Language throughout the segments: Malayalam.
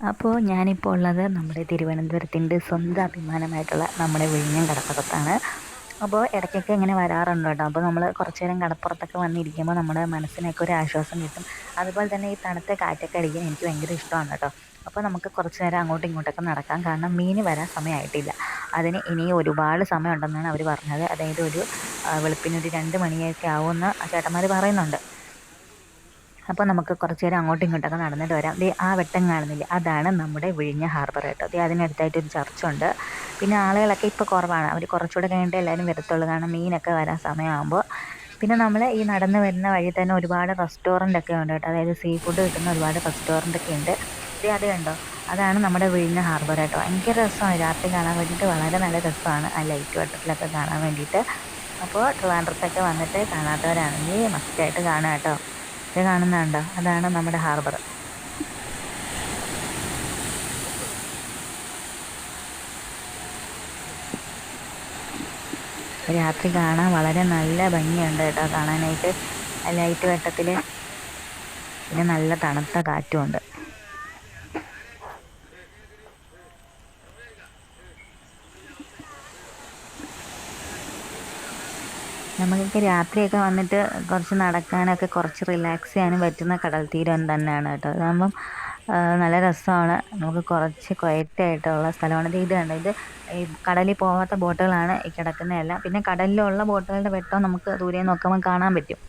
അപ്പോൾ ഞാനിപ്പോൾ ഉള്ളത് നമ്മുടെ തിരുവനന്തപുരത്തിന്റെ സ്വന്തം അഭിമാനമായിട്ടുള്ള നമ്മുടെ വിഴിഞ്ഞം കടപ്പുറത്താണ്. അപ്പോൾ ഇടയ്ക്കൊക്കെ ഇങ്ങനെ വരാറുണ്ട് കേട്ടോ. അപ്പോൾ നമ്മൾ കുറച്ച് നേരം കടപ്പുറത്തൊക്കെ വന്നിരിക്കുമ്പോൾ നമ്മുടെ മനസ്സിനൊക്കെ ഒരു ആശ്വാസം കിട്ടും. അതുപോലെ തന്നെ ഈ തണുത്ത കാറ്റൊക്കെ അടിക്കാൻ എനിക്ക് ഭയങ്കര ഇഷ്ടമാണ് കേട്ടോ. അപ്പോൾ നമുക്ക് കുറച്ച് നേരം അങ്ങോട്ടും ഇങ്ങോട്ടൊക്കെ നടക്കാം കാരണം മീൻ വരാൻ സമയമായിട്ടില്ല അതിന് ഇനി ഒരുപാട് സമയമുണ്ടെന്നാണ് അവർ പറഞ്ഞത്. അതായത് ഒരു വെളുപ്പിനൊരു രണ്ട് മണിയൊക്കെ ആവുമെന്ന് ചേട്ടന്മാർ പറയുന്നുണ്ട്. അപ്പോൾ നമുക്ക് കുറച്ച് നേരം അങ്ങോട്ടും ഇങ്ങോട്ടൊക്കെ നടന്നിട്ട് വരാം. ദേ ആ വെട്ടം കാണുന്നില്ല? അതാണ് നമ്മുടെ വിഴിഞ്ഞ ഹാർബർ കേട്ടോ. ദേ അതിനടുത്തായിട്ട് ഒരു ചർച്ചുണ്ട് പിന്നെ ആളുകളൊക്കെ ഇപ്പോൾ കുറവാണ്. അവർ കുറച്ചുകൂടെ കഴിഞ്ഞിട്ട് എല്ലാവരും വരത്തുള്ളൂ. കാരണം മീനൊക്കെ വരാൻ സമയമാകുമ്പോൾ പിന്നെ നമ്മൾ ഈ നടന്ന് വരുന്ന വഴി തന്നെ ഒരുപാട് റെസ്റ്റോറന്റ് ഒക്കെ ഉണ്ട് കേട്ടോ. അതായത് സീ ഫുഡ് കിട്ടുന്ന ഒരുപാട് റെസ്റ്റോറന്റ് ഒക്കെ ഉണ്ട്. ദേ അത് കണ്ടോ? അതാണ് നമ്മുടെ വിഴിഞ്ഞ ഹാർബർ കേട്ടോ. ഭയങ്കര രസമാണ്. രാത്രി കാണാൻ വേണ്ടിയിട്ട് വളരെ നല്ല രസമാണ്. ആ ലൈറ്റ് വട്ടത്തിലൊക്കെ കാണാൻ വേണ്ടിയിട്ട്. അപ്പോൾ ട്രിവാൻഡ്രത്തൊക്കെ വന്നിട്ട് കാണാത്തവരാണെങ്കിൽ മസ്റ്റായിട്ട് കാണാം കേട്ടോ. ഇത് കാണുന്നുണ്ടോ അതാണ് നമ്മുടെ ഹാർബർ. രാത്രി കാണാൻ വളരെ നല്ല ഭംഗിയുണ്ട് കേട്ടോ. കാണാനായിട്ട് ലൈറ്റ് വെട്ടത്തിൽ പിന്നെ നല്ല തണുത്ത കാറ്റുമുണ്ട്. നമുക്കൊക്കെ രാത്രിയൊക്കെ വന്നിട്ട് കുറച്ച് നടക്കാനൊക്കെ കുറച്ച് റിലാക്സ് ചെയ്യാനും പറ്റുന്ന കടൽ തീരം തന്നെയാണ് കേട്ടോ. അതാകുമ്പം നല്ല രസമാണ്. നമുക്ക് കുറച്ച് ക്വയറ്റായിട്ടുള്ള സ്ഥലമാണ്. ഇത് കണ്ടോ? ഇത് ഈ കടലിൽ പോകാത്ത ബോട്ടുകളാണ് ഈ കിടക്കുന്നതെല്ലാം. പിന്നെ കടലിലുള്ള ബോട്ടുകളുടെ വെട്ടം നമുക്ക് ദൂരെ നോക്കുമ്പോൾ കാണാൻ പറ്റും.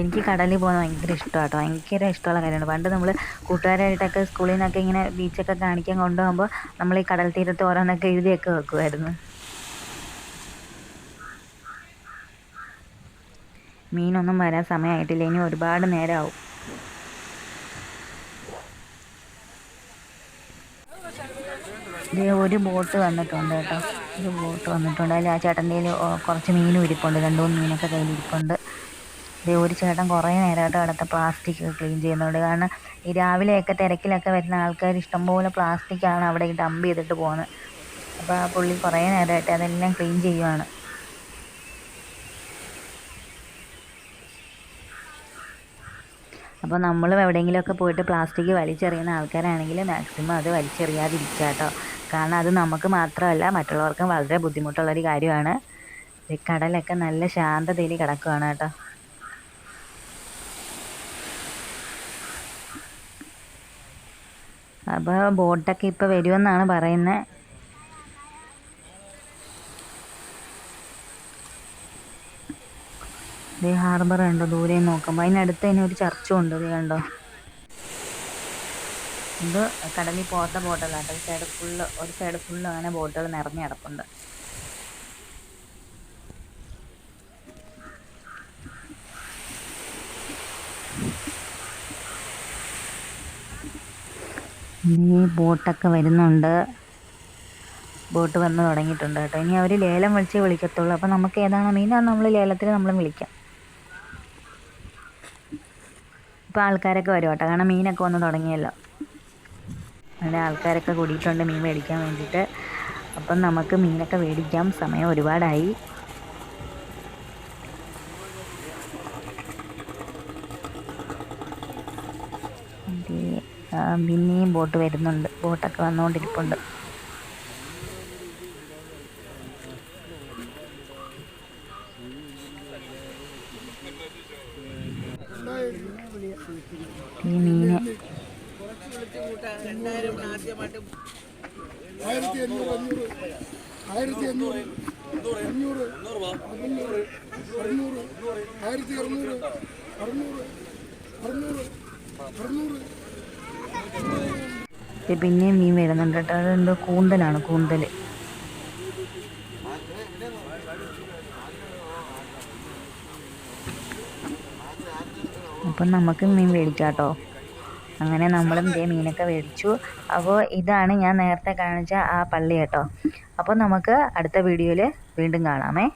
എനിക്ക് കടലിൽ പോകുന്നത് ഭയങ്കര ഇഷ്ടമാണ് കേട്ടോ ഭയങ്കര ഇഷ്ടമുള്ള കാര്യമാണ്. പണ്ട് നമ്മൾ കൂട്ടുകാരായിട്ടൊക്കെ സ്കൂളിൽ നിന്നൊക്കെ ഇങ്ങനെ ബീച്ചൊക്കെ കാണിക്കാൻ കൊണ്ടുപോകുമ്പോൾ നമ്മൾ ഈ കടൽ തീരത്ത് ഓരോന്നൊക്കെ എഴുതിയൊക്കെ വെക്കുമായിരുന്നു. മീനൊന്നും വരാൻ സമയമായിട്ടില്ല. ഇനി ഒരുപാട് നേരമാവും. ഒരു ബോട്ട് വന്നിട്ടുണ്ട് കേട്ടോ. ഒരു ബോട്ട് വന്നിട്ടുണ്ട്. അതിൽ ആ ചേട്ടന്റെ കുറച്ച് മീനും ഇരിപ്പുണ്ട് രണ്ട് മൂന്ന് മീനൊക്കെ കയ്യിൽ ഇരിപ്പുണ്ട്. ഒരു ചേട്ടൻ കുറേ നേരമായിട്ട് കിടത്ത പ്ലാസ്റ്റിക് ക്ലീൻ ചെയ്യുന്നുണ്ട്. കാരണം ഈ രാവിലെയൊക്കെ തിരക്കിലൊക്കെ വരുന്ന ആൾക്കാർ ഇഷ്ടംപോലെ പ്ലാസ്റ്റിക്കാണ് അവിടെ ഡംപ് ചെയ്തിട്ട് പോകുന്നത് അപ്പോൾ ആ പുള്ളി കുറേ നേരമായിട്ട് അതെല്ലാം ക്ലീൻ ചെയ്യുവാണ്. അപ്പോൾ നമ്മളും എവിടെയെങ്കിലുമൊക്കെ പോയിട്ട് പ്ലാസ്റ്റിക് വലിച്ചെറിയുന്ന ആൾക്കാരാണെങ്കിൽ മാക്സിമം അത് വലിച്ചെറിയാതിരിക്കുക കേട്ടോ. കാരണം അത് നമുക്ക് മാത്രമല്ല മറ്റുള്ളവർക്കും വളരെ ബുദ്ധിമുട്ടുള്ളൊരു കാര്യമാണ്. കടലൊക്കെ നല്ല ശാന്തതയിൽ കിടക്കുകയാണ് കേട്ടോ. അപ്പോൾ ബോട്ടൊക്കെ ഇപ്പോൾ വരുമെന്നാണ് പറയുന്നത് ദേ ഹാർബർ ഉണ്ടോ ദൂരെ നോക്കുമ്പോൾ അതിനടുത്ത് തന്നെ ഒരു ചർച്ചും ഉണ്ട് ഇത് കണ്ടോ. ഇത് കടലിൽ പോകാത്ത ബോട്ടുകളാണ് ഒരു സൈഡ് ഫുള്ള് ഒരു സൈഡ് ഫുള്ള് അങ്ങനെ ബോട്ടുകൾ നിറഞ്ഞു കിടപ്പുണ്ട്. ഇനി ബോട്ടൊക്കെ വരുന്നുണ്ട്. ബോട്ട് വന്ന് തുടങ്ങിയിട്ടുണ്ട് കേട്ടോ. ഇനി അവർ ലേലം വിളിച്ചേ വിളിക്കത്തുള്ളൂ. അപ്പോൾ നമുക്ക് ഏതാണോ മീനാണ് നമ്മൾ ലേലത്തിൽ നമ്മൾ വിളിക്കാം. ഇപ്പോൾ ആൾക്കാരൊക്കെ വരും കേട്ടോ. കാരണം മീനൊക്കെ വന്ന് തുടങ്ങിയല്ലോ. അവിടെ ആൾക്കാരൊക്കെ കൂടിയിട്ടുണ്ട് മീൻ മേടിക്കാൻ വേണ്ടിയിട്ട്. അപ്പം നമുക്ക് മീനൊക്കെ മേടിക്കാം. സമയം ഒരുപാടായി. പിന്നെയും ബോട്ട് വരുന്നുണ്ട്. ബോട്ടൊക്കെ വന്നുകൊണ്ടിരിപ്പുണ്ട്. ഈ മീന് ആയിരത്തി അറുന്നൂറ് അറുന്നൂറ് അറുന്നൂറ് അറുന്നൂറ് അറുന്നൂറ്. പിന്നെയും മീൻ വരുന്നുണ്ട് കേട്ടോ. അതുകൊണ്ട് കൂന്തലാണ് കൂന്തൽ അപ്പം നമുക്ക് മീൻ മേടിക്കാം കേട്ടോ. അങ്ങനെ നമ്മളും ഇതേ മീനൊക്കെ മേടിച്ചു. അപ്പോൾ ഇതാണ് ഞാൻ നേരത്തെ കാണിച്ച ആ പള്ളി കേട്ടോ. അപ്പോൾ നമുക്ക് അടുത്ത വീഡിയോയിൽ വീണ്ടും കാണാമേ.